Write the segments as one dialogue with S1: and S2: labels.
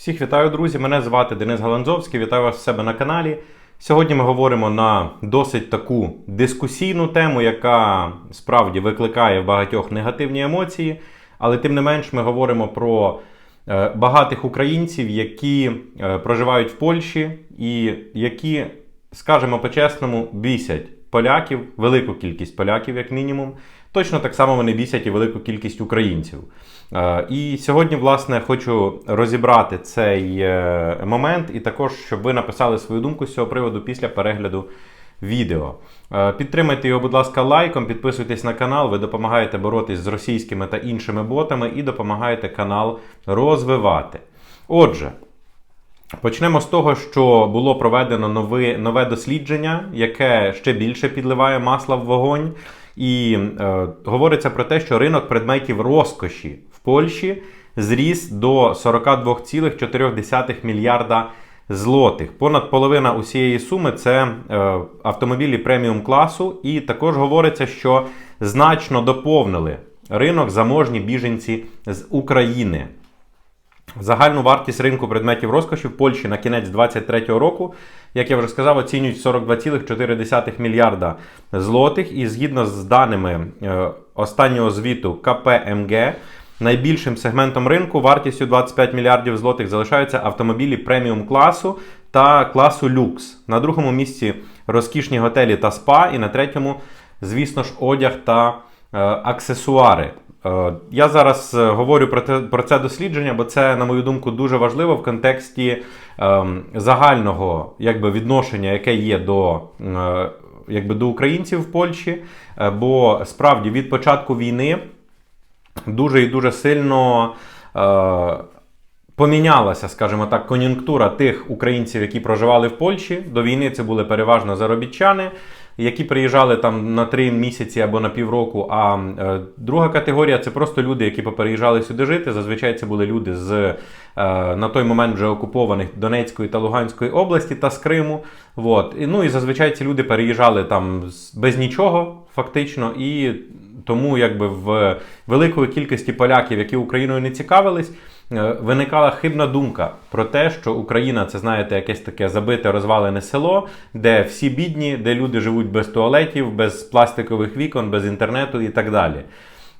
S1: Всіх вітаю, друзі! Мене звати Денис Галанзовський. Вітаю вас в себе на каналі. Сьогодні ми говоримо на досить таку дискусійну тему, яка справді викликає в багатьох негативні емоції. Але тим не менш, ми говоримо про е, багатих українців, які е, проживають в Польщі і які, скажімо по-чесному, бісять поляків, велику кількість поляків, як мінімум. Точно так само вони бісять і велику кількість українців. Е, І сьогодні, власне, хочу розібрати цей е, момент, і також, щоб ви написали свою думку з цього приводу після перегляду відео. Е, Підтримайте його, будь ласка, лайком, підписуйтесь на канал, ви допомагаєте боротись з російськими та іншими ботами і допомагаєте канал розвивати. Отже. Почнемо з того, що було проведено нове, нове дослідження, яке ще більше підливає масла в вогонь. І е, говориться про те, що ринок предметів розкоші Польщі зріс до 42,4 мільярда злотих. Понад половина усієї суми це е, автомобілі преміум класу. І також говориться, що значно доповнили ринок заможні біженці з України. Загальну вартість ринку предметів розкоші в Польщі на кінець 2023 року, як я вже сказав, оцінюють 42,4 мільярда злотих. І згідно з даними е, останнього звіту КПМГ, найбільшим сегментом ринку вартістю 25 мільярдів злотих залишаються автомобілі преміум класу та класу люкс. На другому місці розкішні готелі та спа, і на третьому, звісно ж, одяг та е, аксесуари. Е, Я зараз е, говорю про те, про це дослідження, бо це, на мою думку, дуже важливо в контексті ем, загального якби, відношення, яке є до, е, якби, до українців в Польщі. Е, Бо справді від початку війни дуже і дуже сильно. Е, Помінялася, скажімо так, кон'юнктура тих українців, які проживали в Польщі. До війни це були переважно заробітчани, які приїжджали там на три місяці або на півроку. А е, друга категорія це просто люди, які попереїжджали сюди жити. Зазвичай це були люди з е, на той момент вже окупованих Донецької та Луганської області та з Криму. Вот. І, ну і зазвичай ці люди переїжджали там без нічого, фактично, і тому якби в великої кількості поляків, які Україною не цікавились. е, Виникала хибна думка про те, що Україна це знаєте якесь таке забите розвалене село, де всі бідні, де люди живуть без туалетів, без пластикових вікон, без інтернету і так далі.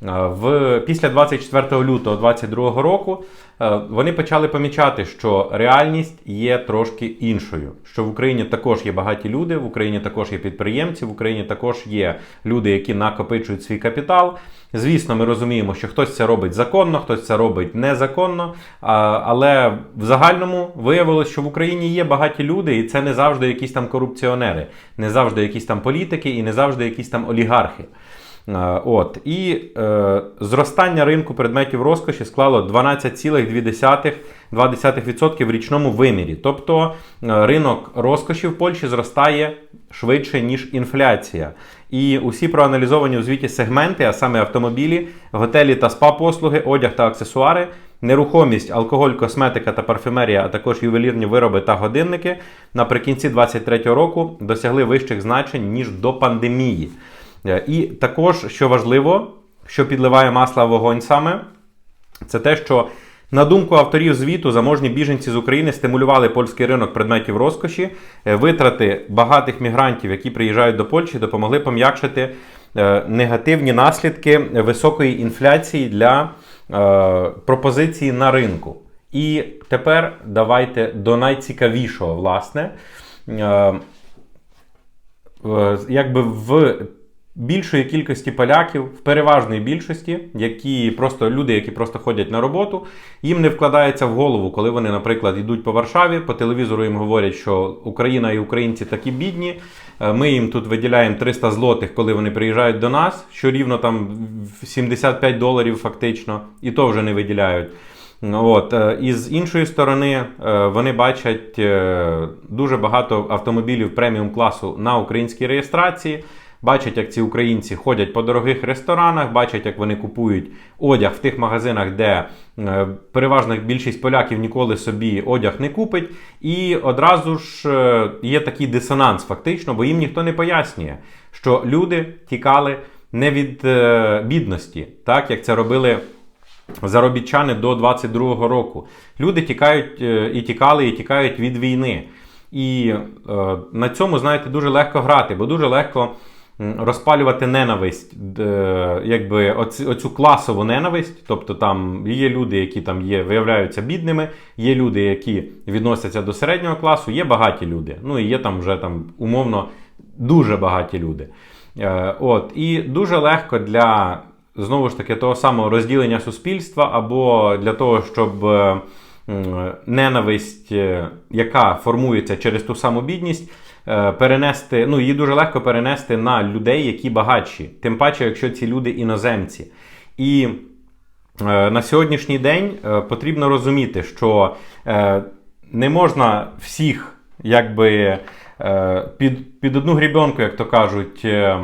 S1: В, після 24 лютого 2022 року е, вони почали помічати, що реальність є трошки іншою. Що в Україні також є багаті люди, в Україні також є підприємці, в Україні також є люди, які накопичують свій капітал. Звісно, ми розуміємо, що хтось це робить законно, хтось це робить незаконно. Але в загальному виявилось, що в Україні є багаті люди, і це не завжди якісь там корупціонери, не завжди якісь там політики і не завжди якісь там олігархи. Е, От і е, зростання ринку предметів розкоші склало 12,2% в річному вимірі. Тобто е, ринок розкоші в Польщі зростає швидше ніж інфляція. І усі проаналізовані у звіті сегменти, а саме автомобілі, готелі та спа-послуги, одяг та аксесуари. Нерухомість, алкоголь, косметика та парфюмерія, а також ювелірні вироби та годинники наприкінці 2023 року досягли вищих значень ніж до пандемії. Е, І також, що важливо, що підливає масло в вогонь саме, це те, що на думку авторів звіту, заможні біженці з України стимулювали польський ринок предметів розкоші. Е, Витрати багатих мігрантів, які приїжджають до Польщі, допомогли пом'якшити е, негативні наслідки високої інфляції для пропозиції на ринку. І тепер давайте до найцікавішого, власне. Якби в більшої кількості поляків, в переважної більшості, які просто люди, які просто ходять на роботу, їм не вкладається в голову, коли вони, наприклад, йдуть по Варшаві, по телевізору їм говорять, що Україна і українці такі бідні. е, Ми їм тут виділяємо 300 злотих, коли вони приїжджають до нас, що рівно там в 75 доларів фактично, і то вже не виділяють. От. е, І з іншої сторони, е, вони бачать дуже багато автомобілів преміум класу на українській реєстрації. Бачать, як ці українці ходять по дорогих ресторанах, бачать, як вони купують одяг в тих магазинах, де е, переважна більшість поляків ніколи собі одяг не купить. І одразу ж е, є такий дисонанс, фактично, бо їм ніхто не пояснює, що люди тікали не від е, бідності, так як це робили заробітчани до 22-го року. Люди тікають і тікали, і тікають від війни. І е, на цьому, знаєте, дуже легко грати, бо дуже легко розпалювати ненависть, е, якби оцю класову ненависть. Тобто там є люди, які там є, виявляються бідними, є люди, які відносяться до середнього класу, є багаті люди. Ну і є там вже там умовно дуже багаті люди. Е, от, і дуже легко для знову ж таки того самого розділення суспільства або для того, щоб. е, Ненависть, яка формується через ту саму бідність, перенести, ну її дуже легко перенести на людей, які багатші, тим паче, якщо ці люди іноземці. І е, на сьогоднішній день е, потрібно розуміти, що е, не можна всіх якби е, під, під одну грібенку, як то кажуть, е,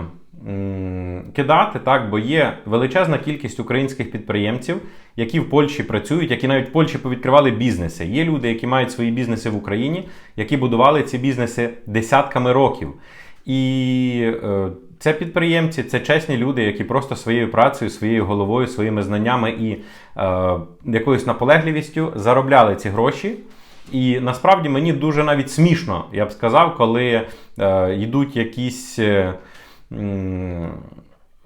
S1: кидати, так, бо є величезна кількість українських підприємців, які в Польщі працюють, які навіть в Польщі повідкривали бізнеси. Є люди, які мають свої бізнеси в Україні, які будували ці бізнеси десятками років. І е, це підприємці, це чесні люди, які просто своєю працею, своєю головою, своїми знаннями і е, якоюсь наполегливістю заробляли ці гроші. І насправді мені дуже навіть смішно, я б сказав, коли е, йдуть якісь.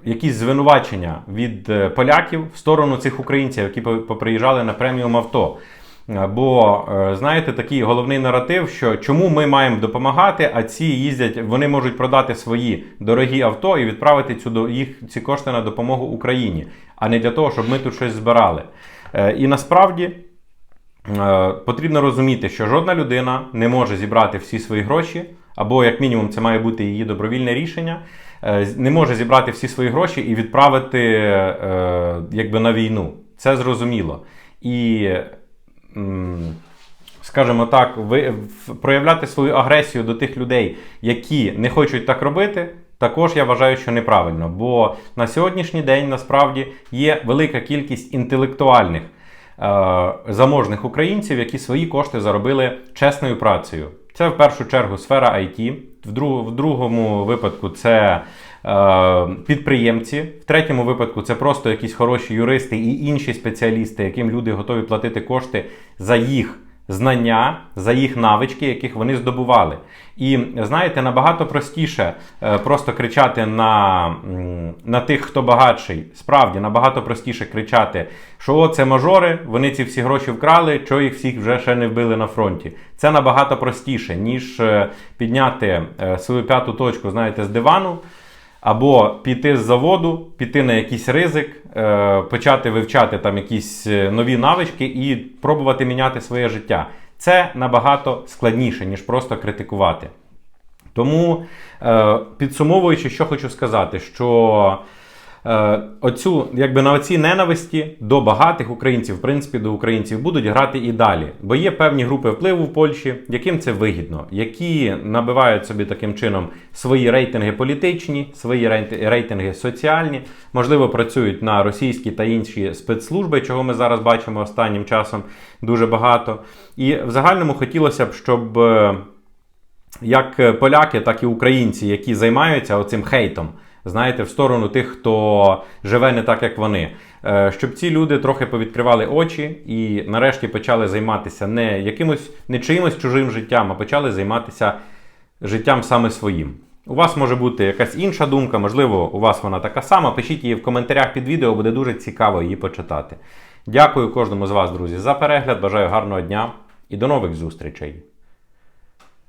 S1: Якісь звинувачення від е, поляків в сторону цих українців, які поприїжджали на преміум авто. Бо е, знаєте, такий головний наратив, що чому ми маємо допомагати, а ці їздять, вони можуть продати свої дорогі авто і відправити цю до- їх ці кошти на допомогу Україні, а не для того, щоб ми тут щось збирали. Е, І насправді потрібно розуміти, що жодна людина не може зібрати всі свої гроші, або, як мінімум, це має бути її добровільне рішення, не може зібрати всі свої гроші і відправити е, якби, на війну. Це зрозуміло. І, скажімо так, проявляти свою агресію до тих людей, які не хочуть так робити. Також я вважаю, що неправильно, бо на сьогоднішній день насправді є велика кількість інтелектуальних е, заможних українців, які свої кошти заробили чесною працею. Це в першу чергу сфера IT, в, друг, в другому випадку це е, підприємці, в третьому випадку це просто якісь хороші юристи і інші спеціалісти, яким люди готові платити кошти за їх знання, за їх навички, яких вони здобували. І знаєте, набагато простіше е, просто кричати на, на тих, хто багатший. Справді набагато простіше кричати, що о, це мажори, вони ці всі гроші вкрали, що їх всіх вже ще не вбили на фронті. Це набагато простіше, ніж е, підняти е, свою п'яту точку, знаєте, з дивану. Або піти з заводу, піти на якийсь ризик, е, почати вивчати там якісь е, нові навички і пробувати міняти своє життя. Це набагато складніше, ніж просто критикувати. Тому, е, підсумовуючи, що хочу сказати, що оцю, якби на оцій ненависті до багатих українців, в принципі, до українців будуть грати і далі. Бо є певні групи впливу в Польщі, яким це вигідно, які набивають собі таким чином свої рейтинги політичні, свої рейтинги соціальні, можливо, працюють на російські та інші спецслужби, чого ми зараз бачимо останнім часом дуже багато. І в загальному хотілося б, щоб. е, як поляки, так і українці, які займаються оцим хейтом, знаєте, в сторону тих, хто живе не так, як вони. Е, Щоб ці люди трохи повідкривали очі і нарешті почали займатися не якимось не чиїмось чужим життям, а почали займатися життям саме своїм. У вас може бути якась інша думка, можливо, у вас вона така сама. Пишіть її в коментарях під відео, буде дуже цікаво її почитати. Дякую кожному з вас, друзі, за перегляд. Бажаю гарного дня і до нових зустрічей!